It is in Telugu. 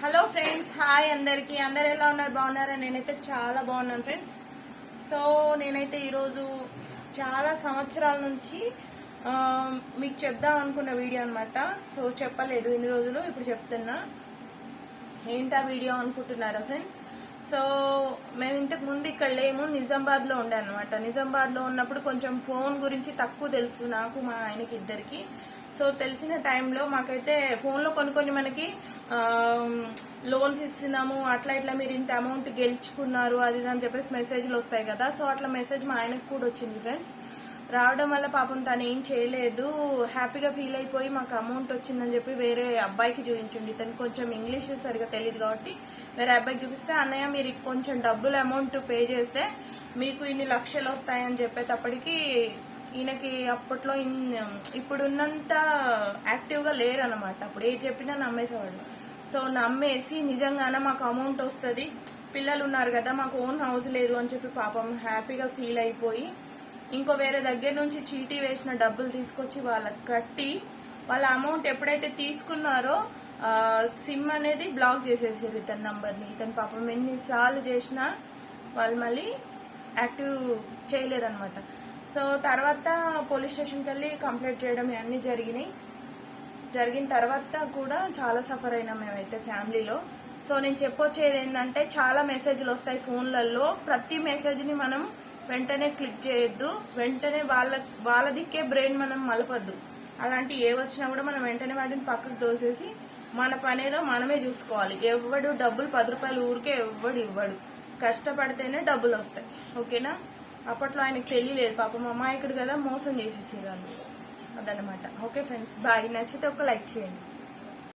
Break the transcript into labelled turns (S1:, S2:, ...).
S1: హలో ఫ్రెండ్స్ హాయ్ అందరికి. అందరు ఎలా ఉన్నారు? బాగున్నారా? నేనైతే చాలా బాగున్నాను ఫ్రెండ్స్ సో నేనైతే ఈరోజు చాలా సంవత్సరాల నుంచి మీకు చెప్దాం అనుకున్న వీడియో అనమాట సో చెప్పలేదు. ఇన్ని రోజులు ఇప్పుడు చెప్తున్నా. ఏంటా వీడియో అనుకుంటున్నారా ఫ్రెండ్స్ సో మేము ఇంతకు ముందు ఇక్కడ లేము నిజామాబాద్లో ఉండే అనమాట నిజామాబాద్లో ఉన్నప్పుడు కొంచెం ఫోన్ గురించి తక్కువ తెలుసు నాకు మా ఆయనకి ఇద్దరికి. సో తెలిసిన టైంలో మాకైతే ఫోన్లో కొన్ని కొన్ని మనకి లోన్స్ ఇస్తున్నాము అట్లా ఇట్లా మీరు ఇంత అమౌంట్ గెలుచుకున్నారు అది ఇది అని చెప్పేసి మెసేజ్లు వస్తాయి కదా. సో అట్లా మెసేజ్ మా ఆయనకు కూడా వచ్చింది ఫ్రెండ్స్. రావడం వల్ల పాపం తను ఏం చేయలేదు. హ్యాపీగా ఫీల్ అయిపోయి మాకు అమౌంట్ వచ్చిందని చెప్పి వేరే అబ్బాయికి చూపించండి తను కొంచెం ఇంగ్లీష్ సరిగా తెలియదు కాబట్టి వేరే అబ్బాయికి చూపిస్తే అన్నయ్య మీరు కొంచెం డబ్బులు అమౌంట్ పే చేస్తే మీకు ఇన్ని లక్షలు వస్తాయని చెప్పేటప్పటికి ఈయనకి అప్పట్లో ఇన్- ఇప్పుడున్నంత యాక్టివ్గా లేరనమాట అప్పుడు ఏ చెప్పినా నమ్మేసేవాడు. సో నమ్మేసి నిజంగానే మాకు అమౌంట్ వస్తుంది. పిల్లలు ఉన్నారు కదా మాకు ఓన్ హౌస్ లేదు అని చెప్పి పాపం హ్యాపీగా ఫీల్ అయిపోయి ఇంకో వేరే దగ్గర నుంచి చీటీ వేసిన డబ్బులు తీసుకొచ్చి వాళ్ళకి కట్టి వాళ్ళ అమౌంట్ ఎప్పుడైతే తీసుకున్నారో సిమ్ అనేది బ్లాక్ చేసేసారు ఇతని నంబర్ని ఇతని పాపం ఎన్నిసార్లు చేసినా వాళ్ళు మళ్ళీ యాక్టివ్ చేయలేదన్నమాట. సో తర్వాత పోలీస్ స్టేషన్కి వెళ్ళి కంప్లైంట్ చేయడం ఇవన్నీ జరిగినాయి. జరిగిన తర్వాత కూడా చాలా సఫర్ అయినాం మేమైతే ఫ్యామిలీలో సో నేను చెప్పొచ్చేది ఏంటంటే చాలా మెసేజ్లు వస్తాయి ఫోన్లలో ప్రతి మెసేజ్ని మనం వెంటనే క్లిక్ చేయొద్దు. వెంటనే వాళ్ళ వాళ్ళ దిక్కే బ్రెయిన్ మనం మలపొద్దు. అలాంటి ఏ వచ్చినా కూడా మనం వెంటనే వాటిని పక్కకు తోసేసి మన పనేదో మనమే చూసుకోవాలి. ఎవడు డబ్బులు పది రూపాయలు ఊరికే ఎవ్వడు ఇవ్వడు. కష్టపడితేనే డబ్బులు వస్తాయి. ఓకేనా? అప్పట్లో ఆయనకు తెలియలేదు. పాపం అమాయకుడు కదా మోసం చేసేసారు వాళ్ళు. అదనమాట ఓకే ఫ్రెండ్స్ బాయ్. నచ్చితే ఒక లైక్ చేయండి.